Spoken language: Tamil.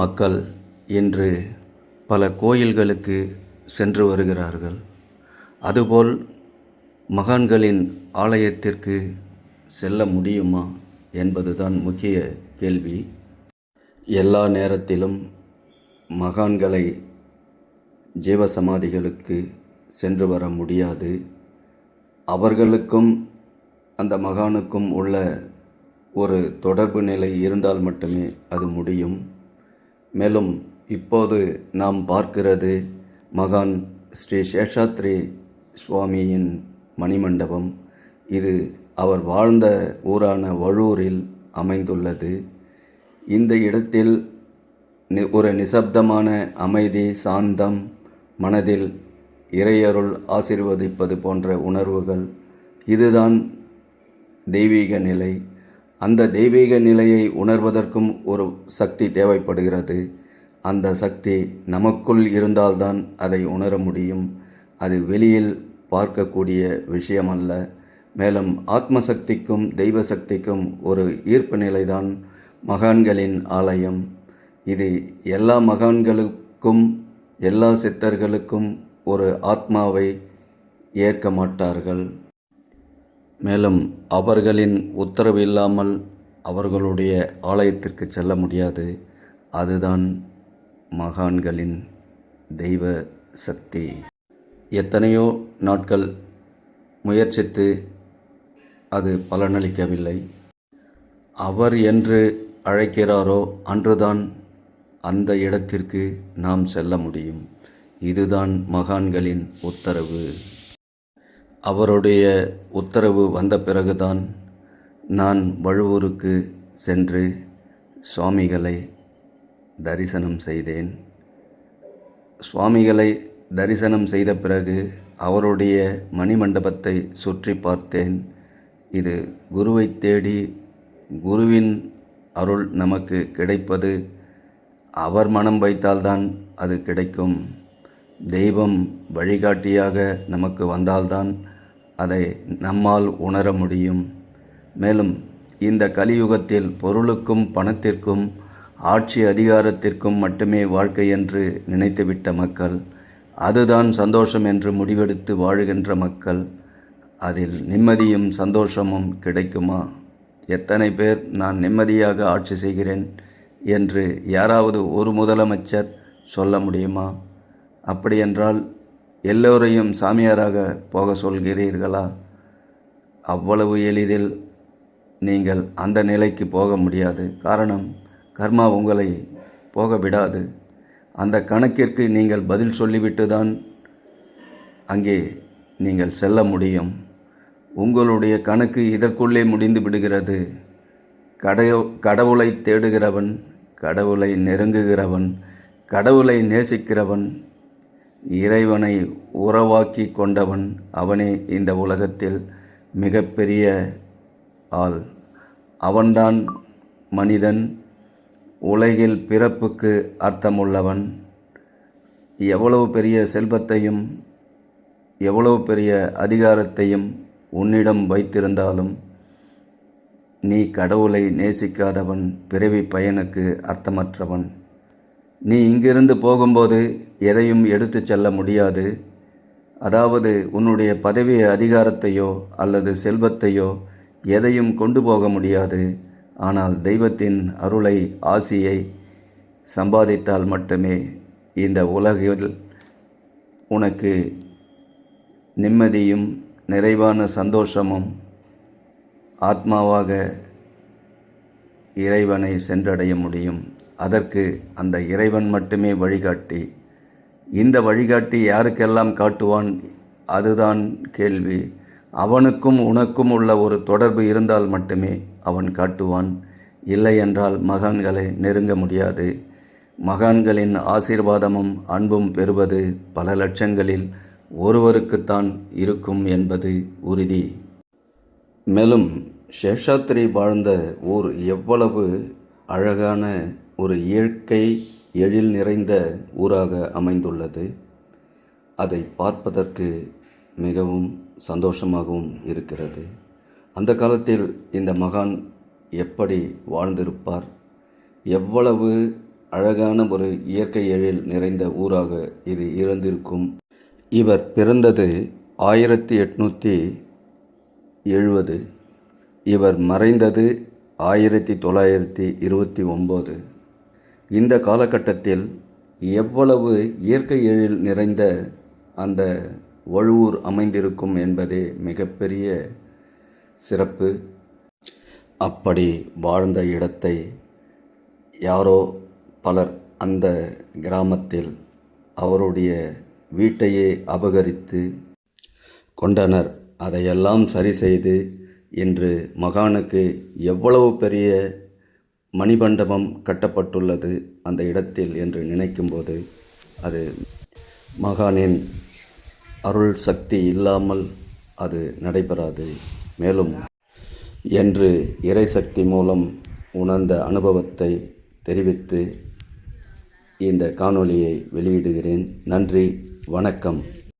மக்கள் இன்று பல கோயில்களுக்கு சென்று வருகிறார்கள். அதுபோல் மகான்களின் ஆலயத்திற்கு செல்ல முடியுமா என்பதுதான் முக்கிய கேள்வி. எல்லா நேரத்திலும் மகான்களை ஜீவசமாதிகளுக்கு சென்று வர முடியாது. அவர்களுக்கும் அந்த மகானுக்கும் உள்ள ஒரு தொடர்பு நிலை இருந்தால் மட்டுமே அது முடியும். மேலும் இப்போது நாம் பார்க்கிறது மகான் ஸ்ரீ சேஷாத்ரி சுவாமியின் மணிமண்டபம். இது அவர் வாழ்ந்த ஊரான வழூரில் அமைந்துள்ளது. இந்த இடத்தில் நி- ஒரு நிசப்தமான அமைதி சாந்தம் மனதில் இறையருள் ஆசிர்வதிப்பது போன்ற உணர்வுகள். இதுதான் தெய்வீக நிலை. அந்த தெய்வீக நிலையை உணர்வதற்கும் ஒரு சக்தி தேவைப்படுகிறது. அந்த சக்தி நமக்குள் இருந்தால்தான் அதை உணர முடியும். அது வெளியில் பார்க்கக்கூடிய விஷயமல்ல. மேலும் ஆத்ம சக்திக்கும் தெய்வ சக்திக்கும் ஒரு ஈர்ப்பு நிலைதான் மகான்களின் ஆலயம். இது எல்லா மகான்களுக்கும் எல்லா சித்தர்களுக்கும் ஒரு ஆத்மாவை ஏற்க மாட்டார்கள். மேலும் அவர்களின் உத்தரவு இல்லாமல் அவர்களுடைய ஆலயத்திற்கு செல்ல முடியாது. அதுதான் மகான்களின் தெய்வ சக்தி. எத்தனையோ நாட்கள் முயற்சித்து அது பலனளிக்கவில்லை. அவர் என்று அழைக்கிறாரோ அன்றுதான் அந்த இடத்திற்கு நாம் செல்ல முடியும். இதுதான் மகான்களின் உத்தரவு. அவருடைய உத்தரவு வந்த பிறகுதான் நான் வழுவூருக்கு சென்று சுவாமிகளை தரிசனம் செய்தேன். சுவாமிகளை தரிசனம் செய்த பிறகு அவருடைய மணிமண்டபத்தை சுற்றி பார்த்தேன். இது குருவை தேடி குருவின் அருள் நமக்கு கிடைப்பது அவர் மனம் வைத்தால்தான் அது கிடைக்கும். தெய்வம் வழிகாட்டியாக நமக்கு வந்தால்தான் அதை நம்மால் உணர முடியும். மேலும் இந்த கலியுகத்தில் பொருளுக்கும் பணத்திற்கும் ஆட்சி அதிகாரத்திற்கும் மட்டுமே வாழ்க்கை என்று நினைத்துவிட்ட மக்கள் அதுதான் சந்தோஷம் என்று முடிவெடுத்து வாழுகின்ற மக்கள் அதில் நிம்மதியும் சந்தோஷமும் கிடைக்குமா? எத்தனை பேர் நான் நிம்மதியாக ஆட்சி செய்கிறேன் என்று யாராவது ஒரு முதலமைச்சர் சொல்ல முடியுமா? அப்படியென்றால் எல்லோரையும் சாமியாராக போக சொல்கிறீர்களா? அவ்வளவு எளிதில் நீங்கள் அந்த நிலைக்கு போக முடியாது. காரணம் கர்மா உங்களை போக விடாது. அந்த கணக்கிற்கு நீங்கள் பதில் சொல்லிவிட்டு தான் அங்கே நீங்கள் செல்ல முடியும். உங்களுடைய கணக்கு இதற்குள்ளே முடிந்து விடுகிறது. கடவு கடவுளை தேடுகிறவன் கடவுளை நெருங்குகிறவன் கடவுளை நேசிக்கிறவன் இறைவனை உறவாக்கி கொண்டவன் அவனே இந்த உலகத்தில் மிகப்பெரிய ஆள். அவன்தான் மனிதன் உலகில் பிறப்புக்கு அர்த்தமுள்ளவன். எவ்வளவு பெரிய செல்வத்தையும் எவ்வளவு பெரிய அதிகாரத்தையும் உன்னிடம் வைத்திருந்தாலும் நீ கடவுளை நேசிக்காதவன் பிறவி பயனுக்கு அர்த்தமற்றவன். நீ இங்கிருந்து போகும்போது எதையும் எடுத்துச் செல்ல முடியாது. அதாவது உன்னுடைய பதவி அதிகாரத்தையோ அல்லது செல்வத்தையோ எதையும் கொண்டு போக முடியாது. ஆனால் தெய்வத்தின் அருளை ஆசியை சம்பாதித்தால் மட்டுமே இந்த உலகில் உனக்கு நிம்மதியும் நிறைவான சந்தோஷமும் ஆத்மாவாக இறைவனை சென்றடைய முடியும். அதற்கு அந்த இறைவன் மட்டுமே வழிகாட்டி. இந்த வழிகாட்டி யாருக்கெல்லாம் காட்டுவான்? அதுதான் கேள்வி. அவனுக்கும் உனக்கும் உள்ள ஒரு தொடர்பு இருந்தால் மட்டுமே அவன் காட்டுவான். இல்லை என்றால் மகான்களை நெருங்க முடியாது. மகான்களின் ஆசீர்வாதமும் அன்பும் பெறுவது பல லட்சங்களில் ஒருவருக்குத்தான் இருக்கும் என்பது உறுதி. மேலும் சேஷாத்திரி வாழ்ந்த ஊர் எவ்வளவு அழகான ஒரு இயற்கை எழில் நிறைந்த ஊராக அமைந்துள்ளது. அதை பார்ப்பதற்கு மிகவும் சந்தோஷமாகவும் இருக்கிறது. அந்த காலத்தில் இந்த மகான் எப்படி வாழ்ந்திருப்பார்? எவ்வளவு அழகான ஒரு இயற்கை எழில் நிறைந்த ஊராக இது இருந்திருக்கும்? இவர் பிறந்தது ஆயிரத்தி எட்நூற்றி எழுபது இவர் மறைந்தது ஆயிரத்தி தொள்ளாயிரத்தி இருபத்தி ஒம்பது. இந்த காலகட்டத்தில் எவ்வளவு இயற்கை எழில் நிறைந்த அந்த வழுவூர் அமைந்திருக்கும் என்பதே மிகப்பெரிய சிறப்பு. அப்படி வாழ்ந்த இடத்தை யாரோ பலர் அந்த கிராமத்தில் அவருடைய வீட்டையே அபகரித்து கொண்டனர். அதையெல்லாம் சரி செய்து இன்று மகானுக்கு எவ்வளவு பெரிய மணிமண்டபம் கட்டப்பட்டுள்ளது அந்த இடத்தில் என்று நினைக்கும்போது அது மகானின் அருள் சக்தி இல்லாமல் அது நடைபெறாது. மேலும் என்று இறைசக்தி மூலம் உணர்ந்த அனுபவத்தை தெரிவித்து இந்த காணொளியை வெளியிடுகிறேன். நன்றி வணக்கம்.